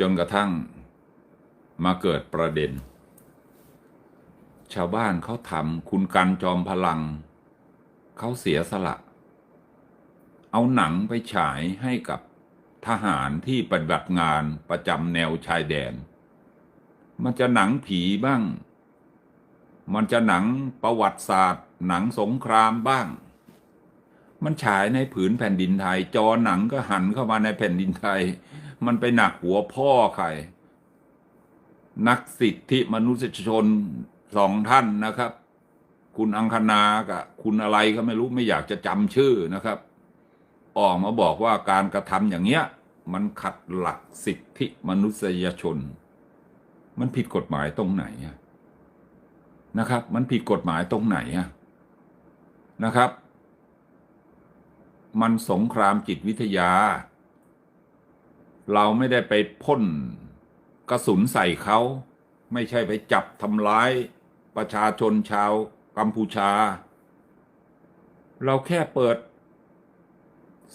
จนกระทั่งมาเกิดประเด็น ชาวบ้านเขาทำคุณกันจอมพลัง เขาเสียสละ เอาหนังไปฉายให้กับทหารที่ปฏิบัติงานประจำแนวชายแดน มันจะหนังผีบ้าง มันจะหนังประวัติศาสตร์ หนังสงครามบ้าง มันฉายในผืนแผ่นดินไทย จอหนังก็หันเข้ามาในแผ่นดินไทย มันไปหนักหัวพ่อใคร นักสิทธิมนุษยชนสองท่านนะครับ คุณอังคณากับคุณอะไรก็ไม่รู้ไม่อยากจะจำชื่อนะครับ ออกมาบอกว่าการกระทำอย่างเงี้ย มันขัดหลักสิทธิมนุษยชน มันผิดกฎหมายตรงไหนนะครับ มันผิดกฎหมายตรงไหนนะครับ มันสงครามจิตวิทยา เราไม่ได้ไปพ่นกระสุนใส่เขา ไม่ใช่ไปจับทำร้ายประชาชนชาวกัมพูชา เราแค่เปิด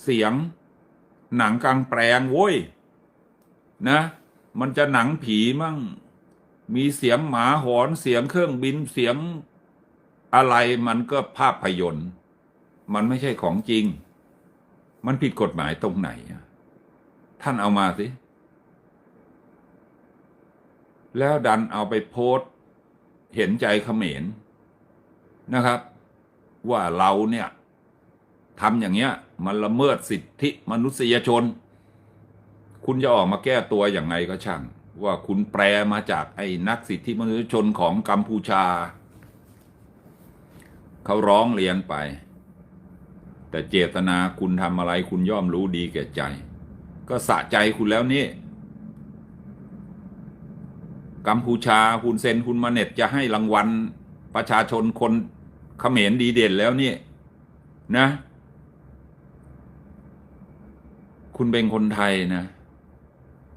เสียง หนังกลางแปลงโว้ย นะ มันจะหนังผีมั่ง มีเสียงหมาหอนเสียงเครื่องบินเสียงอะไรมันก็ภาพยนตร์ มันไม่ใช่ของจริง มันผิดกฎหมายตรงไหนอะ ท่านเอามาสิ แล้วดันเอาไปโพสเห็นใจเขมรนะครับ ว่าเราเนี่ยทำอย่างเงี้ย มันละเมิดสิทธิมนุษยชน คุณจะออกมาแก้ตัวอย่างไงก็ช่าง ว่าคุณแปลมาจากไอ้นักสิทธิมนุษยชนของกัมพูชา เขาร้องเรียนไป แต่เจตนาคุณทำอะไรคุณย่อมรู้ดีแก่ใจ ก็สะใจคุณแล้วนี่ กัมพูชาคุณเซนคุณมาเน็ตจะให้รางวัลประชาชนคนเขมรดีเด่นแล้วนี่นะ คุณเป็นคนไทยนะ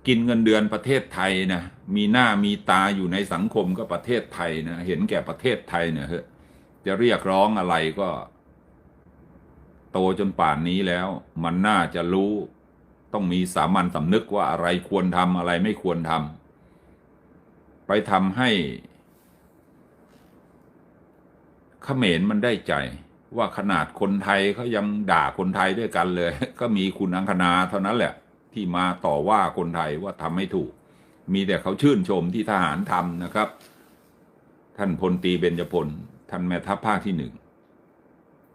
กินเงินเดือนประเทศไทยนะ มีหน้ามีตาอยู่ในสังคมก็ประเทศไทยนะ เห็นแก่ประเทศไทยเนี่ยเฮ้จะเรียกร้องอะไรก็ โตจนป่านนี้แล้ว มันน่าจะรู้ ต้องมีสามัญสำนึกว่าอะไรควรทำอะไรไม่ควรทำไปทำให้เขมรมันได้ใจ ว่าขนาดคนไทยเขายังด่าคนไทยด้วยกันเลย ก็มีคุณอังคณาเท่านั้นแหละ ที่มาต่อว่าคนไทยว่าทำไม่ถูก มีแต่เขาชื่นชมที่ทหารทำนะครับ ท่านพลตีเบญจพล ท่านแม่ทัพภาคที่หนึ่ง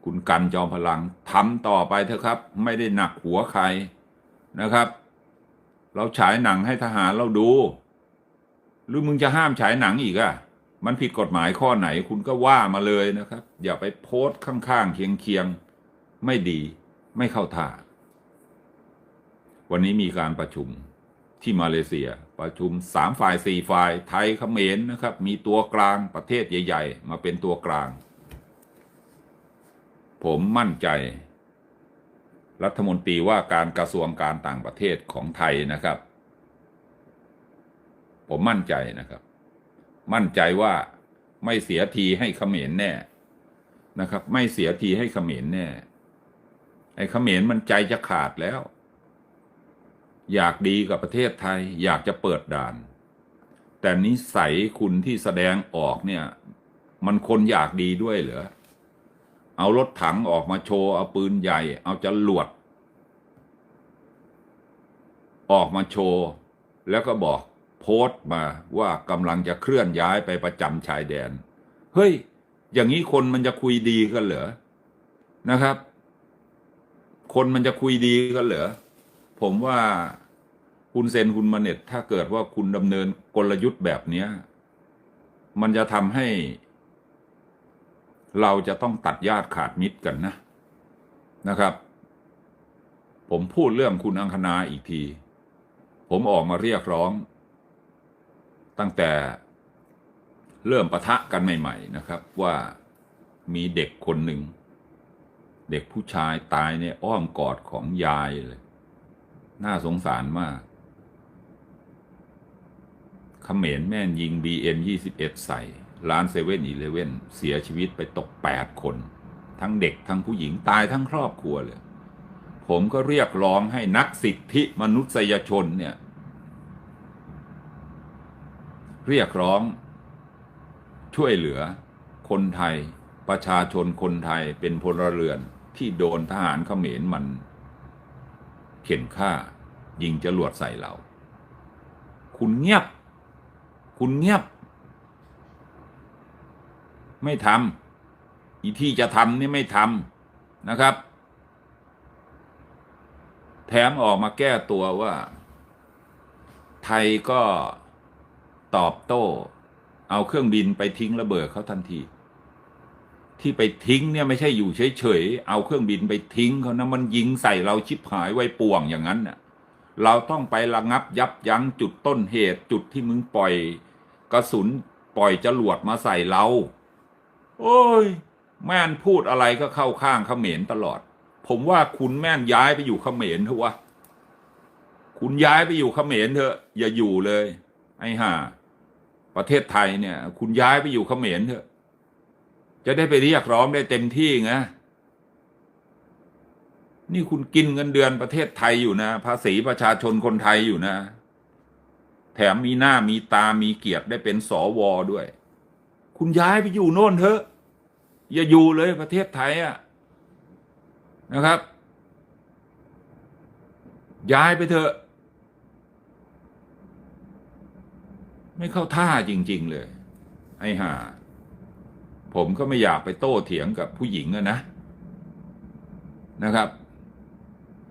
คุณกันจอมพลังทำต่อไปเถอะครับ ไม่ได้หนักหัวใคร นะครับ เราฉายหนังให้ทหารเราดู หรือมึงจะห้ามฉายหนังอีกอะมันผิดกฎหมายข้อไหนคุณก็ว่ามาเลยนะครับ อย่าไปโพสต์ข้างๆเคียงๆ ไม่ดี ไม่เข้าท่า วันนี้มีการประชุมที่มาเลเซียประชุมสามฝ่ายสี่ฝ่าย ไทยเขมรนะครับ มีตัวกลางประเทศใหญ่ ๆ มาเป็นตัวกลาง ผมมั่นใจ รัฐมนตรีว่าการกระทรวงการต่างประเทศของไทยนะครับ ผมมั่นใจนะครับ มั่นใจว่าไม่เสียทีให้เขมรแน่นะครับ ไม่เสียทีให้เขมรแน่ไอ้เขมรมันใจจะขาดแล้ว อยากดีกับประเทศไทย อยากจะเปิดด่าน แต่นิสัยคุณที่แสดงออกเนี่ย มันคนอยากดีด้วยเหรอ เอารถถังออกมาโชว์ เอาปืนใหญ่ เอาจรวด ออกมาโชว์ แล้วก็บอกโพสต์มาว่ากำลังจะเคลื่อนย้ายไปประจำชายแดน เฮ้ย อย่างนี้คนมันจะคุยดีกันเหรอ นะครับ คนมันจะคุยดีกันเหรอ ผมว่าคุณเซนคุณมาเน็ตถ้าเกิดว่าคุณดำเนินกลยุทธ์แบบนี้มันจะทำให้ เราจะต้องตัดญาติขาดมิตรกันนะนะครับ ผมพูดเรื่องคุณอังคณาอีกที ผมออกมาเรียกร้อง ตั้งแต่เริ่มปะทะกันใหม่ ๆ นะครับ ว่ามีเด็กคนหนึ่ง เด็กผู้ชายตายในอ้อมกอดของยายเลย น่าสงสารมากเขมรแม่นยิง BN 21 ใส่ ร้านเซเว่นอีเลเว่นเสียชีวิตไปตก 8 คน ทั้งเด็กทั้งผู้หญิงตายทั้งครอบครัวเลย ผมก็เรียกร้องให้นักสิทธิมนุษยชนเนี่ย เรียกร้องช่วยเหลือคนไทยประชาชนคนไทยเป็นพลเรือนที่โดนทหารเขมรมัน เข็นฆ่า ยิงจรวดใส่เรา คุณเงียบ คุณเงียบ ไม่ทำอีที่จะทำนี่ไม่ทำนะครับ แถมออกมาแก้ตัวว่า ไทยก็ตอบโต้ เอาเครื่องบินไปทิ้งระเบิดเขาทันที ที่ไปทิ้งเนี่ยไม่ใช่อยู่เฉยๆเอาเครื่องบินไปทิ้งเขานะมันยิงใส่เราชิบหายไว้ป่วงอย่างนั้นน่ะเราต้องไประงับยับยั้งจุดต้นเหตุจุดที่มึงปล่อยกระสุนปล่อยจรวดมาใส่เรา โอ้ย แม่นพูดอะไรก็เข้าข้างเขมรตลอด ผมว่าคุณแม่นย้ายไปอยู่เขมรเถอะวะคุณย้ายไปอยู่เขมรเถอะ อย่าอยู่เลย ไอ้ห่าประเทศไทยเนี่ย คุณย้ายไปอยู่เขมรเถอะ จะได้ไปเรียกร้องได้เต็มที่ไงนี่คุณกินเงินเดือนประเทศไทยอยู่นะ ภาษีประชาชนคนไทยอยู่นะ แถมมีหน้ามีตามีเกียรติได้เป็นสวด้วย คุณย้ายไปอยู่โน่นเถอะ อย่าอยู่เลยประเทศไทยอะนะครับ ย้ายไปเถอะ ไม่เข้าท่าจริง ๆ เลย ไอ้ห่าผมก็ไม่อยากไปโต้เถียงกับผู้หญิงอะนะนะครับ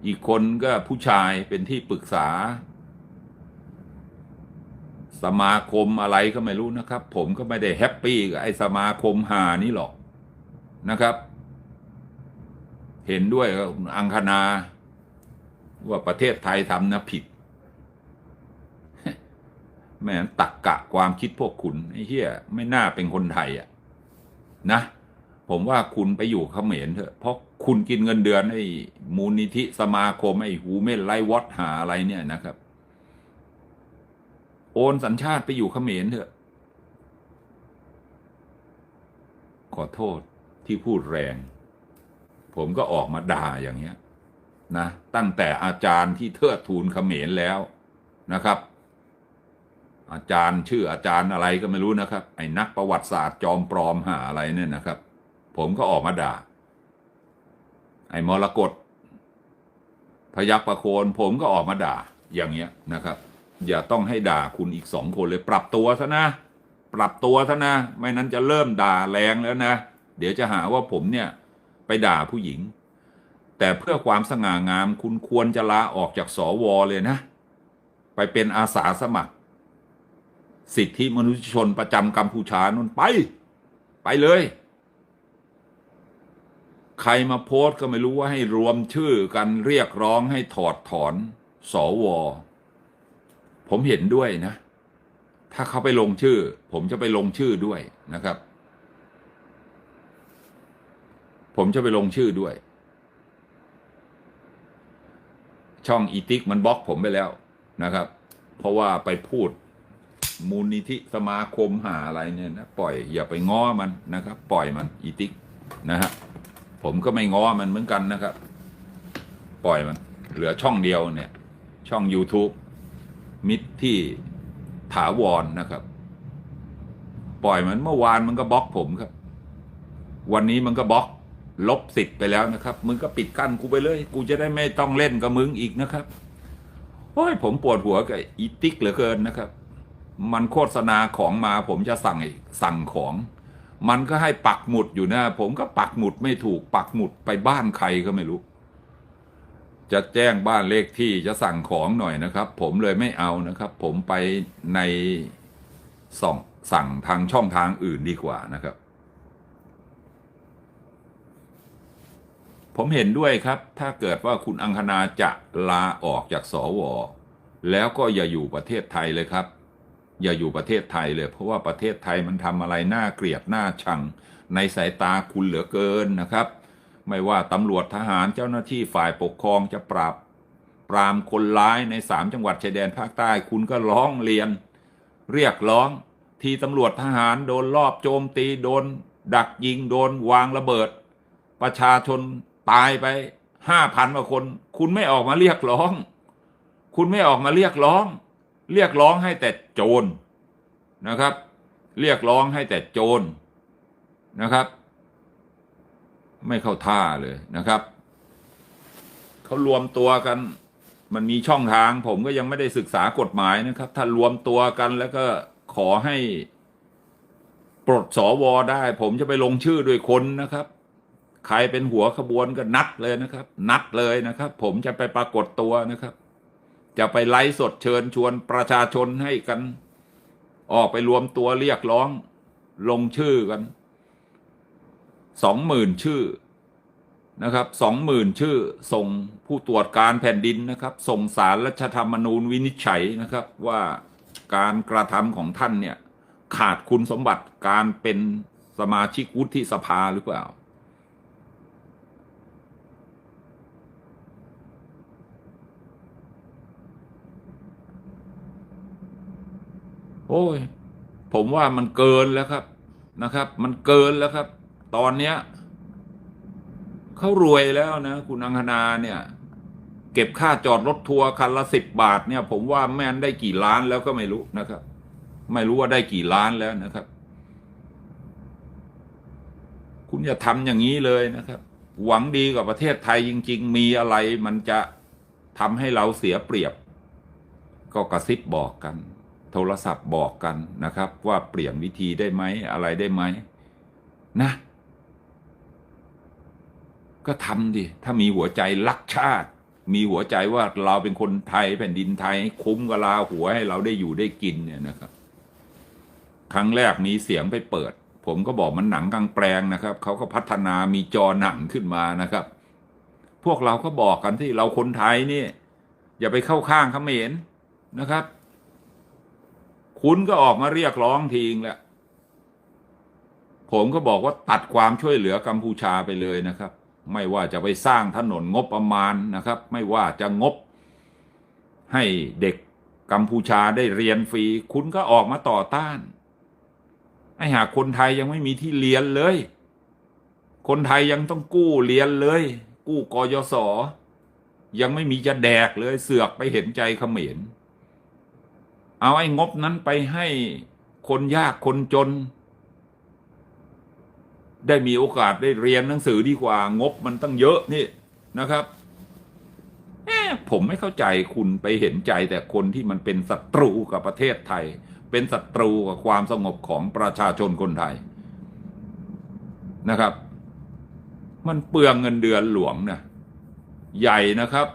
อีกคนก็ผู้ชายเป็นที่ปรึกษา สมาคมอะไรก็ไม่รู้นะครับ ผมก็ไม่ได้แฮปปี้กับไอ้สมาคมหานี้หรอกนะครับ เห็นด้วยอังคณา ว่าประเทศไทยทำนะผิดแม่ตักกะความคิดพวกคุณไอ้เหี้ยไม่น่าเป็นคนไทยอะนะ ผมว่าคุณไปอยู่เขมรเถอะ เพราะคุณกินเงินเดือนไอ้มูลนิธิสมาคมไอ้ฮูเมนไลวอตหาอะไรเนี่ยนะครับ โอนสัญชาติไปอยู่เขมรเถอะ ขอโทษที่พูดแรง ผมก็ออกมาด่าอย่างเงี้ยนะ ตั้งแต่อาจารย์ที่เทิดทูนเขมรแล้วนะครับ อาจารย์ชื่ออาจารย์อะไรก็ไม่รู้นะครับ ไอ้นักประวัติศาสตร์จอมปลอมหาอะไรเนี่ยนะครับ ผมก็ออกมาด่า ไอ้มรกตพยักประโคนผมก็ออกมาด่าอย่างเงี้ยนะครับ อย่าต้องให้ด่าคุณอีกสองคนเลยปรับตัวซะนะ ปรับตัวซะนะ ไม่นั้นจะเริ่มด่าแรงแล้วนะ เดี๋ยวจะหาว่าผมเนี่ยไปด่าผู้หญิง แต่เพื่อความสง่างามคุณควรจะลาออกจากสวเลยนะ ไปเป็นอาสาสมัคร สิทธิมนุษยชนประจำกัมพูชานุ่นไป ไปเลย ใครมาโพสก็ไม่รู้ว่าให้รวมชื่อกันเรียกร้องให้ถอดถอน สว ผมเห็นด้วยนะ ถ้าเขาไปลงชื่อ ผมจะไปลงชื่อด้วยนะครับ ผมจะไปลงชื่อด้วย ช่องอีติกมันบล็อกผมไปแล้วนะครับ เพราะว่าไปพูดมูลนิธิสมาคมหาอะไรเนี่ยนะปล่อยอย่าไปง้อมันนะครับ ปล่อยมันอีติกนะฮะผมก็ไม่ง้อมันเหมือนกันนะครับ ปล่อยมัน เหลือช่องเดียวเนี่ย ช่อง YouTube มิตรที่ถาวรนะครับ ปล่อยมันเมื่อวานมันก็บล็อกผมครับ วันนี้มันก็บล็อก ลบสิทธิ์ไปแล้วนะครับ มึงก็ปิดกั้นกูไปเลย กูจะได้ไม่ต้องเล่นกับมึงอีกนะครับโอ้ยผมปวดหัวกับอีติกเหลือเกินนะครับ มันโฆษณาของมาผมจะสั่งสั่งของ มันก็ให้ปักหมุดอยู่นะ ผมก็ปักหมุดไม่ถูกปักหมุดไปบ้านใครก็ไม่รู้ จะแจ้งบ้านเลขที่จะสั่งของหน่อยนะครับ ผมเลยไม่เอานะครับ ผมไปในส่องสั่งทางช่องทางอื่นดีกว่านะครับ ผมเห็นด้วยครับ ถ้าเกิดว่าคุณอังคณาจะลาออกจากสวแล้วก็อย่าอยู่ประเทศไทยเลยครับ อย่าอยู่ประเทศไทยเลย เพราะว่าประเทศไทยมันทำอะไรน่าเกลียดน่าชัง ในสายตาคุณเหลือเกินนะครับ ไม่ว่าตำรวจทหารเจ้าหน้าที่ฝ่ายปกครองจะปราบ ปรามคนร้ายในสามจังหวัดชายแดนภาคใต้คุณก็ร้องเรียน เรียกร้อง ที่ตำรวจทหารโดนลอบโจมตีโดน ดักยิงโดนวางระเบิด ประชาชนตายไปห้าพันกว่าคน คุณไม่ออกมาเรียกร้อง คุณไม่ออกมาเรียกร้อง เรียกร้องให้แต่โจรนะครับ เรียกร้องให้แต่โจรนะครับ ไม่เข้าท่าเลยนะครับเขารวมตัวกัน มันมีช่องทาง ผมก็ยังไม่ได้ศึกษากฎหมายนะครับ ถ้ารวมตัวกันแล้วก็ขอให้ปลดสวได้ ผมจะไปลงชื่อด้วยคนนะครับ ใครเป็นหัวขบวนก็นัดเลยนะครับ นัดเลยนะครับ ผมจะไปปรากฏตัวนะครับ จะไปไลฟ์สดเชิญชวนประชาชนให้กัน ออกไปรวมตัวเรียกร้อง ลงชื่อกัน สองหมื่นชื่อนะครับสองหมื่นชื่อ ส่งผู้ตรวจการแผ่นดินนะครับ ส่งสารรัฐธรรมนูญวินิจฉัยนะครับว่าการกระทำของท่านเนี่ยขาดคุณสมบัติการเป็นสมาชิกวุฒิสภาหรือเปล่า โอ้ย ผมว่ามันเกินแล้วครับนะครับ มันเกินแล้วครับ ตอนเนี้ยเขารวยแล้วนะ คุณอังคณาเนี่ย เก็บค่าจอดรถทัวร์คันละสิบบาทเนี่ย ผมว่าแม่นได้กี่ล้านแล้วก็ไม่รู้นะครับ ไม่รู้ว่าได้กี่ล้านแล้วนะครับ คุณอย่าทำอย่างนี้เลยนะครับ หวังดีกับประเทศไทยจริง ๆ มีอะไรมันจะทำให้เราเสียเปรียบ ก็กระซิบบอกกัน โทรศัพท์บอกกันนะครับ ว่าเปลี่ยนวิธีได้ไหมอะไรได้ไหมนะ ก็ทำดิ ถ้ามีหัวใจรักชาติ มีหัวใจว่าเราเป็นคนไทยแผ่นดินไทย คุ้มกับลาหัวให้เราได้อยู่ได้กินเนี่ยนะครับ ครั้งแรกมีเสียงไปเปิด ผมก็บอกมันหนังกลางแปลงนะครับ เขาก็พัฒนามีจอหนังขึ้นมานะครับ พวกเราก็บอกกันที่เราคนไทยนี่ อย่าไปเข้าข้างเขมรนะครับ คุณก็ออกมาเรียกร้องทีงแล้วผมก็บอกว่าตัดความช่วยเหลือกัมพูชาไปเลยนะครับ ไม่ว่าจะไปสร้างถนนงบประมาณนะครับ ไม่ว่าจะงบให้เด็กกัมพูชาได้เรียนฟรี คุณก็ออกมาต่อต้านไอ้หากคนไทยยังไม่มีที่เรียนเลย คนไทยยังต้องกู้เรียนเลย กู้กยศยังไม่มีจะแดกเลยเสือกไปเห็นใจเขมร เอาไอ้งบนั้นไปให้คนยากคนจน ได้มีโอกาสได้เรียนหนังสือดีกว่า งบมันตั้งเยอะนี่นะครับผมไม่เข้าใจคุณไปเห็นใจแต่คนที่มันเป็นศัตรูกับประเทศไทย เป็นศัตรูกับความสงบของประชาชนคนไทยนะครับ มันเปลืองเงินเดือนหลวงนะใหญ่นะครับ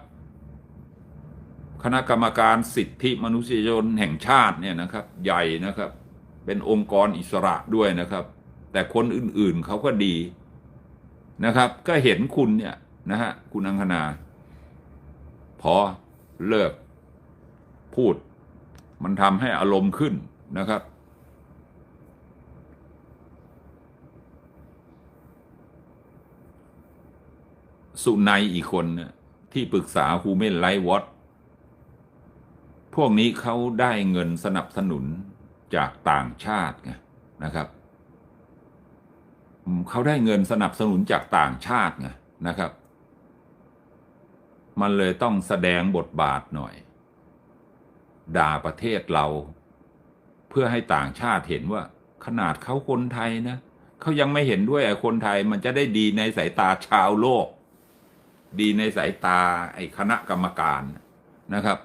คณะกรรมการสิทธิมนุษยชนแห่งชาติเนี่ยนะครับ ใหญ่นะครับ เป็นองค์กรอิสระด้วยนะครับ แต่คนอื่นๆเขาก็ดีนะครับ ก็เห็นคุณเนี่ยนะฮะคุณอังคณา พอเลิกพูด มันทำให้อารมณ์ขึ้นนะครับ สุนัยอีกคนเนี่ยที่ปรึกษา Human Rights Watch พวกนี้เขาได้เงินสนับสนุนจากต่างชาติไงนะครับ เขาได้เงินสนับสนุนจากต่างชาติไงนะครับ มันเลยต้องแสดงบทบาทหน่อย ด่าประเทศเรา เพื่อให้ต่างชาติเห็นว่า ขนาดเขาคนไทยนะเขายังไม่เห็นด้วยไอ้คนไทยมันจะได้ดีในสายตาชาวโลก ดีในสายตาไอ้คณะกรรมการนะครับ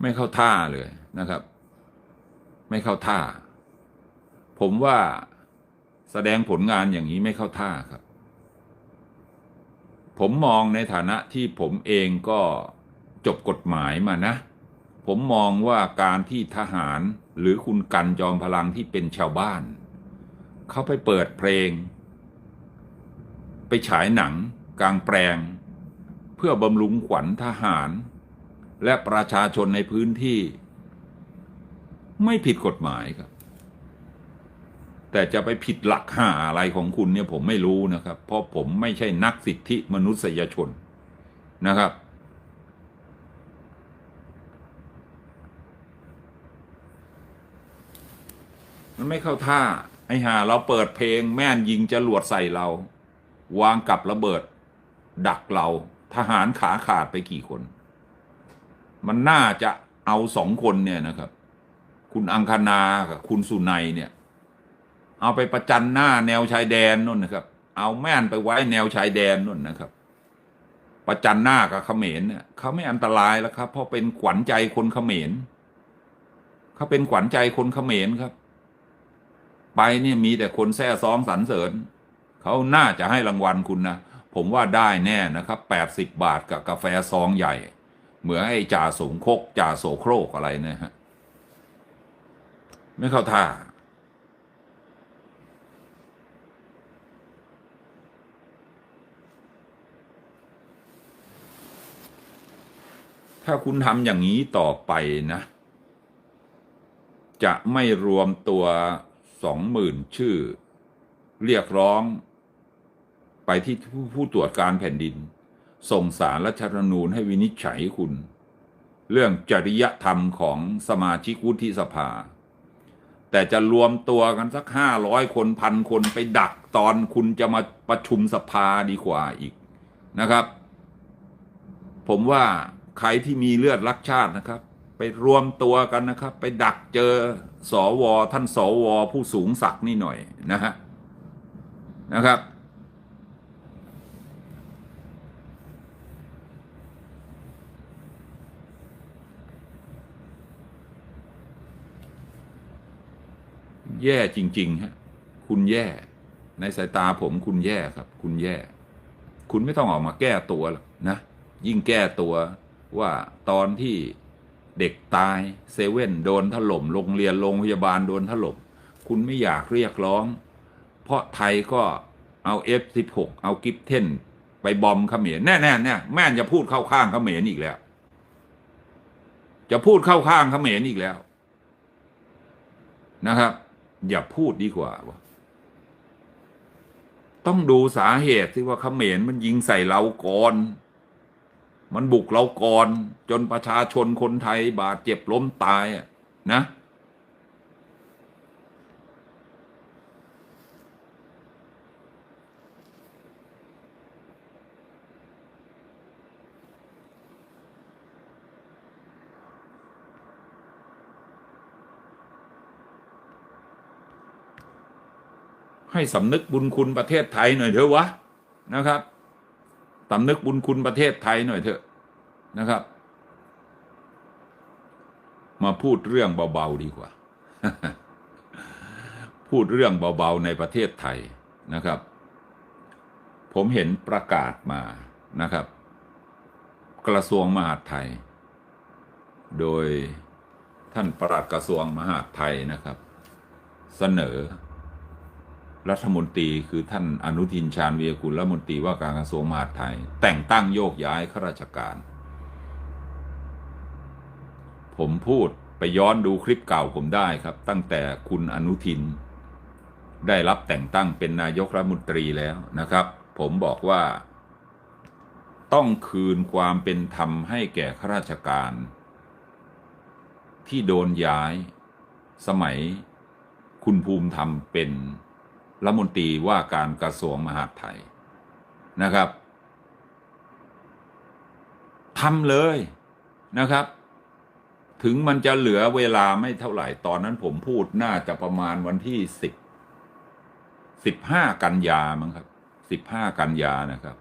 ไม่เข้าท่าเลยนะครับ ไม่เข้าท่า ผมว่าแสดงผลงานอย่างนี้ไม่เข้าท่าครับ ผมมองในฐานะที่ผมเองก็จบกฎหมายมานะ ผมมองว่าการที่ทหารหรือคุณกันจอมพลังที่เป็นชาวบ้าน เขาไปเปิดเพลง ไปฉายหนัง กลางแปลง เพื่อบำรุงขวัญทหาร และประชาชนในพื้นที่ ไม่ผิดกฎหมายครับ แต่จะไปผิดหลักหาอะไรของคุณเนี่ยผมไม่รู้นะครับ เพราะผมไม่ใช่นักสิทธิมนุษยชนนะครับ มันไม่เข้าท่า ไอ้ห่าเราเปิดเพลงแม่นยิงจรวดใส่เรา วางกับระเบิด ดักเราทหารขาขาดไปกี่คน มันน่าจะเอาสองคนเนี่ยนะครับ คุณอังคณากับคุณสุนัยเนี่ย เอาไปประจันหน้าแนวชายแดนนู่นนะครับ เอาแม่นไปไว้แนวชายแดนนู่นนะครับ ประจันหน้ากับเขมรเนี่ยเขาไม่อันตรายแล้วครับ เพราะเป็นขวัญใจคนเขมรเขาเป็นขวัญใจคนเขมรครับ ไปเนี่ยมีแต่คนแซ่ซ้องสรรเสริญเขาน่าจะให้รางวัลคุณนะผมว่าได้แน่นะครับแปดสิบบาทกับกาแฟซองใหญ่ เหมือนไอ้จ่าสงคกจ่าโสโครกอะไรเนะฮะ ไม่เข้าท่า ถ้าคุณทำอย่างนี้ต่อไปนะ จะไม่รวมตัวสองหมื่นชื่อ เรียกร้อง ไปที่ผู้ตรวจการแผ่นดิน ส่งสารรัฐธรรมนูญให้วินิจฉัยคุณ เรื่องจริยธรรมของสมาชิกวุฒิสภา แต่จะรวมตัวกันสักห้าร้อยคนพันคนไปดักตอนคุณจะมาประชุมสภาดีกว่าอีกนะครับ ผมว่า ใครที่มีเลือดรักชาตินะครับ ไปรวมตัวกันนะครับ ไปดักเจอสอวอท่านสอวอผู้สูงศักดิ์นี่หน่อยนะฮะนะครับ แย่จริงๆฮะคุณแย่ในสายตาผมคุณแย่ครับ คุณแย่ คุณไม่ต้องออกมาแก้ตัวหรอกนะ ยิ่งแก้ตัว ว่าตอนที่เด็กตายเซเว่นโดนถล่มโรงเรียนโรงพยาบาลโดนถล่มคุณไม่อยากเรียกร้อง เพราะไทยก็เอา F16 เอากิฟเทนไปบอมเขมรแน่ๆเนี่ยแม่นจะพูดเข้าข้างเขมรอีกแล้ว จะพูดเข้าข้างเขมรอีกแล้ว นะครับ อย่าพูดดีกว่าต้องดูสาเหตุที่ว่าเขมรมันยิงใส่เราก่อน มันบุกเราก่อนจนประชาชนคนไทยบาดเจ็บล้มตายอะนะ ให้สำนึกบุญคุณประเทศไทยหน่อยเถอะวะนะครับ สำนึกบุญคุณประเทศไทยหน่อยเถอะนะครับ มาพูดเรื่องเบาๆดีกว่า พูดเรื่องเบาๆในประเทศไทยนะครับ ผมเห็นประกาศมานะครับ กระทรวงมหาดไทย โดยท่านประหลัดกระทรวงมหาดไทยนะครับ เสนอ รัฐมนตรีคือท่านอนุทินชาญวีรกุลรัฐมนตรีว่าการกระทรวงมหาดไทย แต่งตั้งโยกย้ายข้าราชการ ผมพูดไปย้อนดูคลิปเก่าผมได้ครับ ตั้งแต่คุณอนุทิน ได้รับแต่งตั้งเป็นนายกรัฐมนตรีแล้วนะครับ ผมบอกว่า ต้องคืนความเป็นธรรมให้แก่ข้าราชการ ที่โดนย้าย สมัย คุณภูมิธรรมเป็น รัฐมนตรีว่าการกระทรวงมหาดไทยนะครับทำเลยนะครับ ถึงมันจะเหลือเวลาไม่เท่าไหร่ ตอนนั้นผมพูดน่าจะประมาณวันที่สิบสิบห้ากันยามั้งครับสิบห้ากันยานะครับ